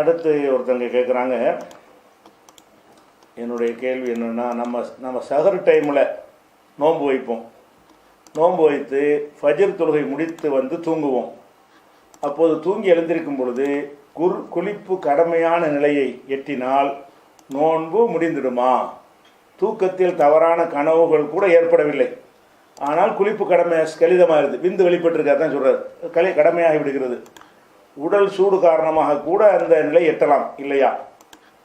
அடுத்து ஒருத்தங்க கேட்குறாங்க என்னுடைய கேள்வி என்னென்னா நம்ம நம்ம சகர் டைமில் நோன்பு வைப்போம். நோன்பு வைத்து ஃபஜர் தொழுகை முடித்து வந்து தூங்குவோம். அப்போது தூங்கி எழுந்திருக்கும் பொழுது குர் குளிப்பு கடமையான நிலையை எட்டினால் நோன்பு முடிந்துடுமா? தூக்கத்தில் தவறான கனவுகள் கூட ஏற்படவில்லை. ஆனால் குளிப்பு கடமை கலிதமாகிறது விந்து வெளிப்பட்டிருக்கா தான் சொல்கிறார் கலை கடமையாகி விடுகிறது. உடல் சூடு காரணமாக கூட அந்த நிலை எட்டலாம் இல்லையா?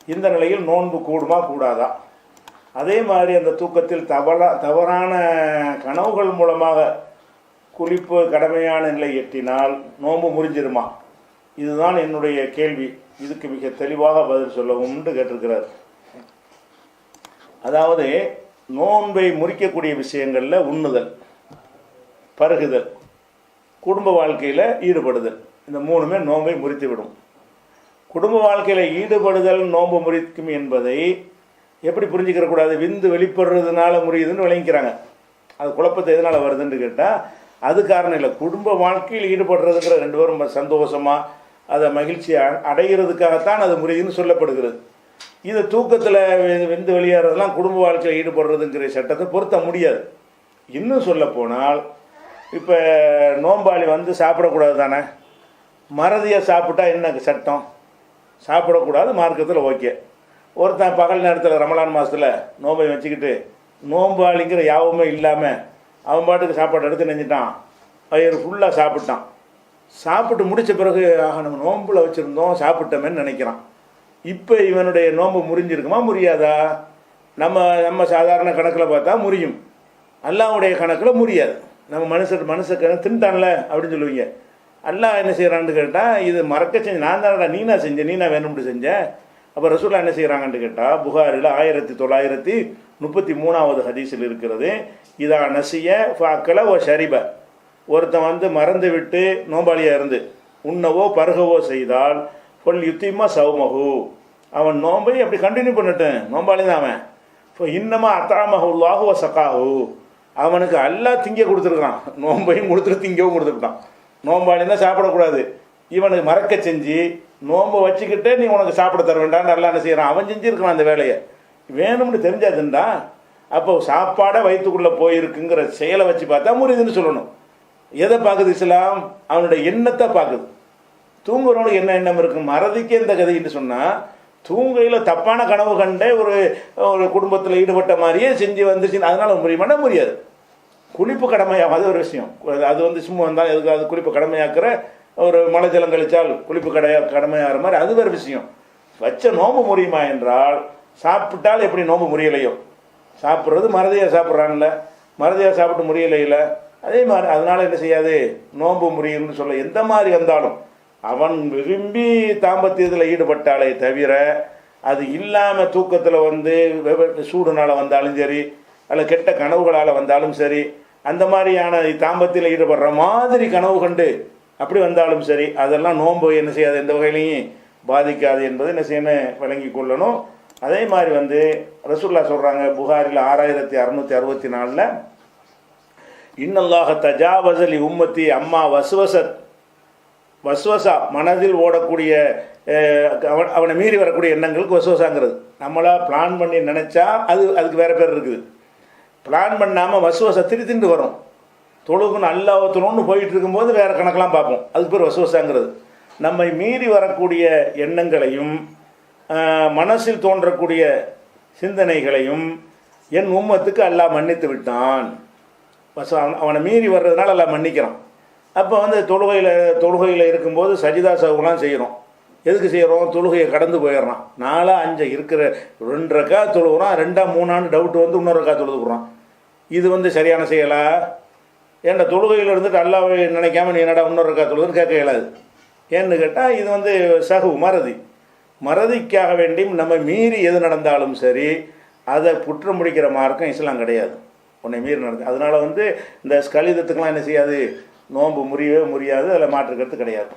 இந்த நிலையில் நோன்பு கூடுமா கூடாதா? அதே மாதிரி அந்த தூக்கத்தில் தவறா தவறான கனவுகள் மூலமாக குளிப்பு கடமையான நிலை எட்டினால் நோன்பு முறிஞ்சிருமா? இதுதான் என்னுடைய கேள்வி. இதுக்கு மிக தெளிவாக பதில் சொல்லவும்னு கேட்டிருக்கிறார். அதாவது நோன்பை முறிக்கக்கூடிய விஷயங்களில் உண்ணுதல் பருகுதல் குடும்ப வாழ்க்கையில் ஈடுபடுதல். இந்த மூணுமே நோன்பை முறித்துவிடும். குடும்ப வாழ்க்கையில் ஈடுபடுதல் நோன்பு முறிக்கும் என்பதை எப்படி புரிஞ்சுக்கிற கூடாது? விந்து வெளிப்படுறதுனால முறியுதுன்னு விளங்கிக்கிறாங்க. அது குழப்பத்தை எதனால் வருதுன்னு கேட்டால் அது காரணம் இல்லை. குடும்ப வாழ்க்கையில் ஈடுபடுறதுங்கிற ரெண்டு பேரும் சந்தோஷமாக அதை மகிழ்ச்சி அடைகிறதுக்காகத்தான் அது முறியுதுன்னு சொல்லப்படுகிறது. இது தூக்கத்தில் விந்து வெளியேறதெல்லாம் குடும்ப வாழ்க்கையில் ஈடுபடுறதுங்கிற சட்டத்தை பொருத்த முடியாது. இன்னும் சொல்லப்போனால் இப்போ நோம்பாளி வந்து சாப்பிடக்கூடாது தானே மறதியாக சாப்பிட்டா என்ன சட்டம்? சாப்பிடக்கூடாது மார்க்கத்தில் ஓகே. ஒருத்தன் பகல் நேரத்தில் ரமலான் மாதத்தில் நோம்பை வச்சுக்கிட்டு நோம்பாளிங்கிற யாவுமே இல்லாமல் அவன் பாட்டுக்கு சாப்பாடு எடுத்து நெஞ்சிட்டான். வயிறு ஃபுல்லாக சாப்பிட்டான். சாப்பிட்டு முடித்த பிறகு ஆக நம்ம நோம்பில் வச்சுருந்தோம் சாப்பிட்டோமேன்னு நினைக்கிறான். இப்போ இவனுடைய நோன்பு முறிஞ்சிருக்குமா முறியாதா? நம்ம நம்ம சாதாரண கணக்கில் பார்த்தா முறியும். அல்லாவுடைய கணக்கில் முறியாது. நம்ம மனுஷன் மனுஷ கணக்கு தின்ட்டான்ல அப்படின்னு சொல்லுவீங்க. அல்லாஹ் என்ன செய்கிறான்னு கேட்டால் இது மறக்க செஞ்சு நான் தானடா நீனா செஞ்சேன் நீனா வேணும்னு செஞ்சேன் அப்போ ரசூல்லா என்ன செய்கிறாங்கன்னு கேட்டால் புகாரில் ஆயிரத்தி தொள்ளாயிரத்தி முப்பத்தி மூணாவது ஹதீஸில் இருக்கிறது இதா நசிய ஃபாக்கல ஓ ஷரிப. ஒருத்தன் வந்து மறந்து விட்டு நோம்பாளியாக இருந்து உண்ணவோ பருகவோ செய்தால் பொல் யுத்திமா சவுமகு அவன் நோம்பை அப்படி கண்டினியூ பண்ணட்டேன் நோம்பாளி தான் அவன். இப்போ இன்னமா அத்தாமஹுல்லாஹு வ அவனுக்கு அல்லா திங்க கொடுத்துருக்கான் நோம்பையும் கொடுத்துட்டு திங்கவும் கொடுத்துருக்கான் நோம்பாளி சாப்பிடக்கூடாது. இவனுக்கு மறக்க செஞ்சு நோம்பை வச்சுக்கிட்டே நீ உனக்கு சாப்பிட தர வேண்டாம்னு நல்லா என்ன செய்கிறான் அவன் செஞ்சுருக்கான் அந்த வேலையை. வேணும்னு தெரிஞ்சாதுண்டா அப்போ சாப்பாடை வயிற்றுக்குள்ளே போயிருக்குங்கிற செயலை வச்சு பார்த்தா முடியுதுன்னு சொல்லணும். எதை பார்க்குது இஸ்லாம்? அவனுடைய எண்ணத்தை பார்க்குது. தூங்குறவனுக்கு என்ன எண்ணம் இருக்கு? மறதிக்கே இந்த கதைன்னு சொன்னால் தூங்கையில் தப்பான கனவு கண்டே ஒரு ஒரு குடும்பத்தில் ஈடுபட்ட மாதிரியே செஞ்சு வந்துச்சு அதனால் முடியுமானா முடியாது குளிப்பு கடமையாகும் அது ஒரு விஷயம். அது வந்து சும்மா வந்தால் எதுக்கு அது குளிப்பு கடமையாக்குற ஒரு மலை ஜலம் கழிச்சால் குளிப்பு கடையா கடமையாகிற மாதிரி அது வேறு விஷயம். வச்ச நோம்பு முடியுமா என்றால் சாப்பிட்டால் எப்படி நோம்பு முறியலையோ? சாப்பிட்றது மறதியாக சாப்பிட்றாங்கல்ல மறதியாக சாப்பிட்டு முறியலையில. அதே மாதிரி அதனால என்ன செய்யாது? நோம்பு முறியும்னு சொல்ல எந்த மாதிரி வந்தாலும் அவன் விரும்பி தாம்பத்தியத்தில் ஈடுபட்டாலே தவிர அது இல்லாமல் தூக்கத்தில் வந்து சூடுனால் வந்தாலும் சரி அல்ல கெட்ட கனவுகளால் வந்தாலும் சரி அந்த மாதிரியான தாம்பத்தில் ஈடுபடுற மாதிரி கனவு கண்டு அப்படி வந்தாலும் சரி அதெல்லாம் நோன்பு என்ன செய்யாது எந்த வகையிலையும் பாதிக்காது என்பதை என்ன செய்யணும் விளங்கி கொள்ளணும். அதே மாதிரி வந்து ரசூல்லா சொல்கிறாங்க புகாரில் ஆறாயிரத்தி அறுநூத்தி அறுபத்தி நாலில் இன்னல்லாக தஜாவசலி உம்மத்தி அம்மா வசுவசத் வஸ்வசா மனதில் ஓடக்கூடிய அவன் அவனை மீறி வரக்கூடிய எண்ணங்களுக்கு வசுவசாங்கிறது நம்மளா பிளான் பண்ணி நினச்சா அது அதுக்கு வேற பேர் இருக்குது. பிளான் பண்ணாமல் வசுவசா திரித்திண்டு வரும். தொழுகுன்னு அல்லாவத்தணும்னு போயிட்டு இருக்கும்போது வேறு கணக்கெலாம் பார்ப்போம். அதுக்கு பேர் வசுவசாங்கிறது. நம்மை மீறி வரக்கூடிய எண்ணங்களையும் மனசில் தோன்றக்கூடிய சிந்தனைகளையும் என் உம்மத்துக்கு அல்லாஹ் மன்னித்து விட்டான். பஸ் அவன் அவனை மீறி வர்றதுனால எல்லாம் மன்னிக்கிறான். அப்போ வந்து தொழுகையில் தொழுகையில் இருக்கும்போது சஜிதா சவுலாம் செய்கிறோம் எதுக்கு செய்கிறோம் தொழுகையை கடந்து போயிடுறான். நாலா அஞ்சு இருக்கிற ரெண்டு ரக்கா தொழுகிறான் ரெண்டா மூணான்னு டவுட் வந்து இன்னொரு ரக்கா தொழுதுக்குறான் இது வந்து சரியான செயலா? ஏன்டா தொழுகையில் இருந்துட்டு அல்லாவை நினைக்காம நீ என்னடா இன்னொரு ரக்கா தொழுதுன்னு கேட்க இயலாது. ஏன்னு கேட்டால் இது வந்து சகு மறதி. மறதிக்காக வேண்டியும் நம்ம மீறி எது நடந்தாலும் சரி அதை புற்று முடிக்கிற மார்க்கம் இஸ்லாம் கிடையாது. உன்னை மீறி நடந்து அதனால வந்து இந்த ஸ்கலிதத்துக்கெலாம் என்ன செய்யாது? நோன்பு முறியவே முடியாது அதில் மாற்றுக்கிறது கிடையாது.